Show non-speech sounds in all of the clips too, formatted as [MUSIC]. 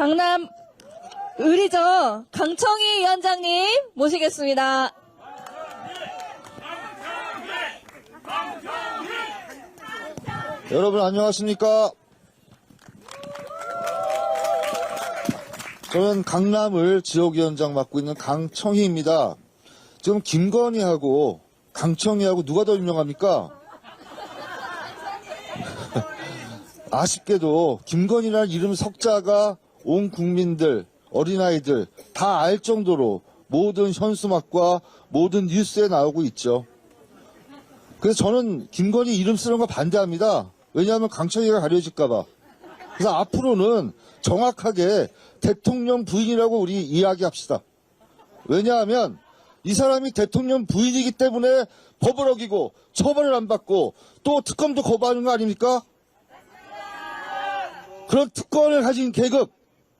강남 의리죠. 강청희 위원장님 모시겠습니다. 여러분 안녕하십니까? 저는 강남을 지역위원장 맡고 있는 강청희입니다. 지금 김건희하고 강청희하고 누가 더 유명합니까? [LAUGHS] 아쉽게도 김건희라는 이름 석자가 온 국민들, 어린아이들 다 알 정도로 모든 현수막과 모든 뉴스에 나오고 있죠. 그래서 저는 김건희 이름 쓰는 거 반대합니다. 왜냐하면 강청희가 가려질까봐. 그래서 앞으로는 정확하게 대통령 부인이라고 우리 이야기합시다. 왜냐하면 이 사람이 대통령 부인이기 때문에 법을 어기고 처벌을 안 받고 또 특검도 거부하는 거 아닙니까? 그런 특권을 가진 계급,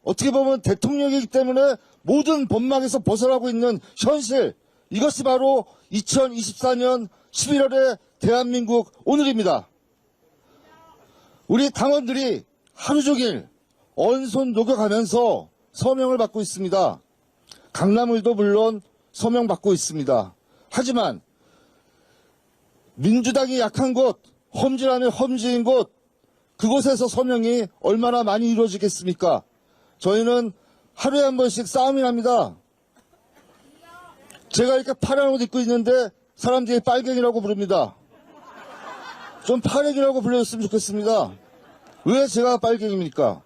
어떻게 보면 대통령이기 때문에 모든 법망에서 벗어나고 있는 현실, 이것이 바로 2024년 11월의 대한민국 오늘입니다. 우리 당원들이 하루 종일 언손 녹여가면서 서명을 받고 있습니다. 강남을도 물론 서명 받고 있습니다. 하지만 민주당이 약한 곳, 험질하면 험지인 곳, 그곳에서 서명이 얼마나 많이 이루어지겠습니까? 저희는 하루에 한 번씩 싸움이 납니다. 제가 이렇게 파란 옷 입고 있는데 사람들이 빨갱이라고 부릅니다. 좀 파랭이라고 불러줬으면 좋겠습니다. 왜 제가 빨갱입니까?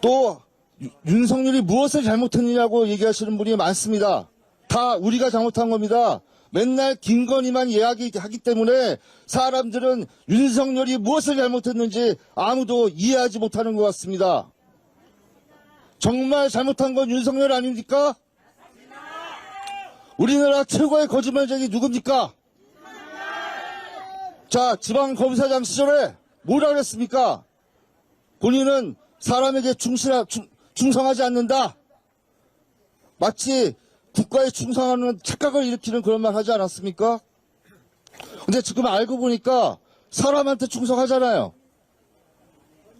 또 유- 윤석열이 무엇을 잘못했느냐고 얘기하시는 분이 많습니다. 다 우리가 잘못한 겁니다. 맨날 김건희만 이야기하기 때문에 사람들은 윤석열이 무엇을 잘못했는지 아무도 이해하지 못하는 것 같습니다. 정말 잘못한 건 윤석열 아닙니까? 우리나라 최고의 거짓말쟁이 누굽니까? 자, 지방검사장 시절에 뭐라 그랬습니까? 본인은 사람에게 충실하, 충, 충성하지 않는다. 마치 국가에 충성하는 착각을 일으키는 그런 말 하지 않았습니까? 근데 지금 알고 보니까 사람한테 충성하잖아요.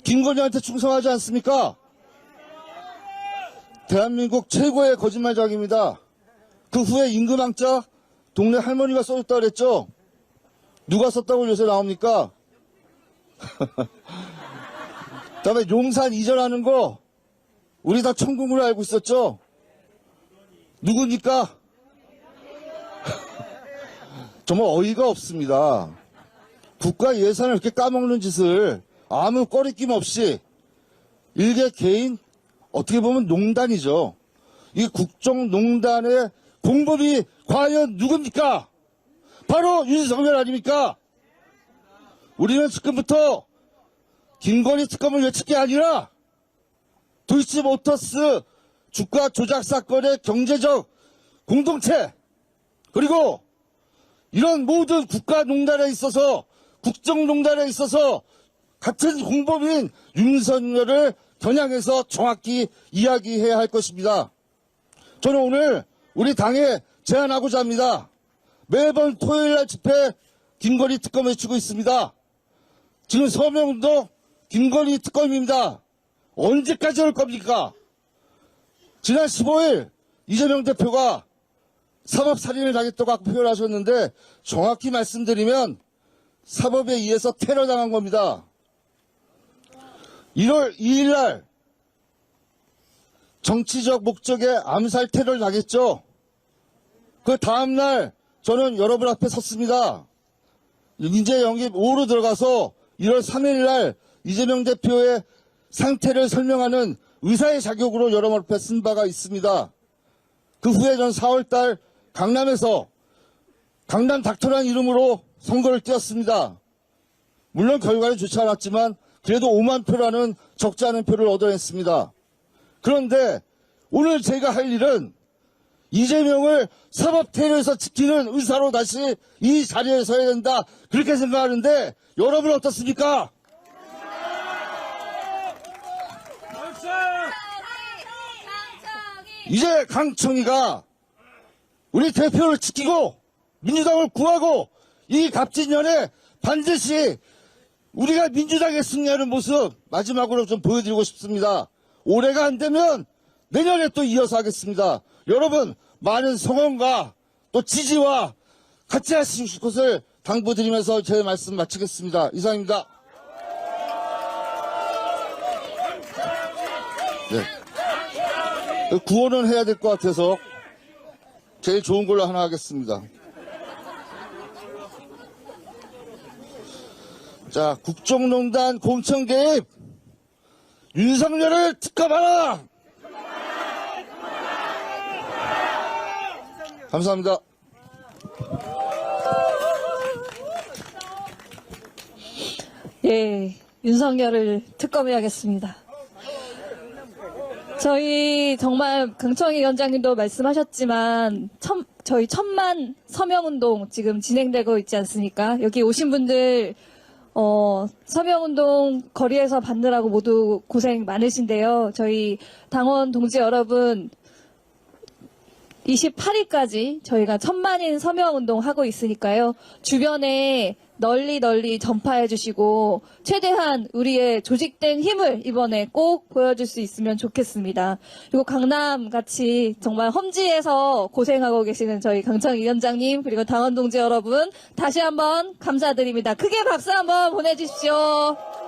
김건희한테 충성하지 않습니까? 대한민국 최고의 거짓말장입니다. 그 후에 임금왕자 동네 할머니가 써줬다 그랬죠? 누가 썼다고 요새 나옵니까? [LAUGHS] 그 다음에 용산 이전하는 거 우리 다 천궁으로 알고 있었죠? 누구니까? [LAUGHS] 정말 어이가 없습니다. 국가 예산을 이렇게 까먹는 짓을 아무 꺼리낌 없이 일개 개인 어떻게 보면 농단이죠. 이 국정농단의 공범이 과연 누굽니까? 바로 윤석열 아닙니까? 우리는 지금부터 김건희 특검을 외칠 게 아니라 도이치모터스 주가 조작 사건의 경제적 공동체 그리고 이런 모든 국가농단에 있어서 국정농단에 있어서 같은 공범인 윤석열을 겨냥해서 정확히 이야기해야 할 것입니다. 저는 오늘 우리 당에 제안하고자 합니다. 매번 토요일 날 집회 김건희 특검 외치고 있습니다. 지금 서명도 김건희 특검입니다. 언제까지 할 겁니까? 지난 15일 이재명 대표가 사법살인을 당했다고 표현하셨는데 정확히 말씀드리면 사법에 의해서 테러 당한 겁니다. 1월 2일 날 정치적 목적의 암살 테러를 당했죠. 그 다음날 저는 여러분 앞에 섰습니다. 인재 영입 5로 들어가서 1월 3일 날 이재명 대표의 상태를 설명하는 의사의 자격으로 여러분 앞에 쓴 바가 있습니다. 그 후에 전 4월 달 강남에서 강남 닥터란 이름으로 선거를 뛰었습니다. 물론 결과는 좋지 않았지만 그래도 5만 표라는 적지 않은 표를 얻어냈습니다. 그런데 오늘 제가 할 일은 이재명을 사법 테러에서 지키는 의사로 다시 이 자리에 서야 된다. 그렇게 생각하는데 여러분 어떻습니까? 이제 강청이가 우리 대표를 지키고 민주당을 구하고 이 갑진년에 반드시 우리가 민주당의 승리하는 모습 마지막으로 좀 보여드리고 싶습니다. 올해가 안 되면 내년에 또 이어서 하겠습니다. 여러분 많은 성원과 또 지지와 같이 하실 것을 당부드리면서 제 말씀 마치겠습니다. 이상입니다. 네. 구원은 해야 될 것 같아서 제일 좋은 걸로 하나 하겠습니다. 자, 국정농단 공천 개입 윤석열을 특검하라! 감사합니다. 예, 윤석열을 특검해야겠습니다. 저희 정말 강청희 위원장님도 말씀하셨지만 천- 저희 천만 서명운동 지금 진행되고 있지 않습니까? 여기 오신 분들 어, 서명운동 거리에서 받느라고 모두 고생 많으신데요. 저희 당원 동지 여러분 28일까지 저희가 천만인 서명 운동 하고 있으니까요. 주변에 널리 널리 전파해 주시고 최대한 우리의 조직된 힘을 이번에 꼭 보여줄 수 있으면 좋겠습니다. 그리고 강남 같이 정말 험지에서 고생하고 계시는 저희 강청 위원장님 그리고 당원 동지 여러분 다시 한번 감사드립니다. 크게 박수 한번 보내주십시오.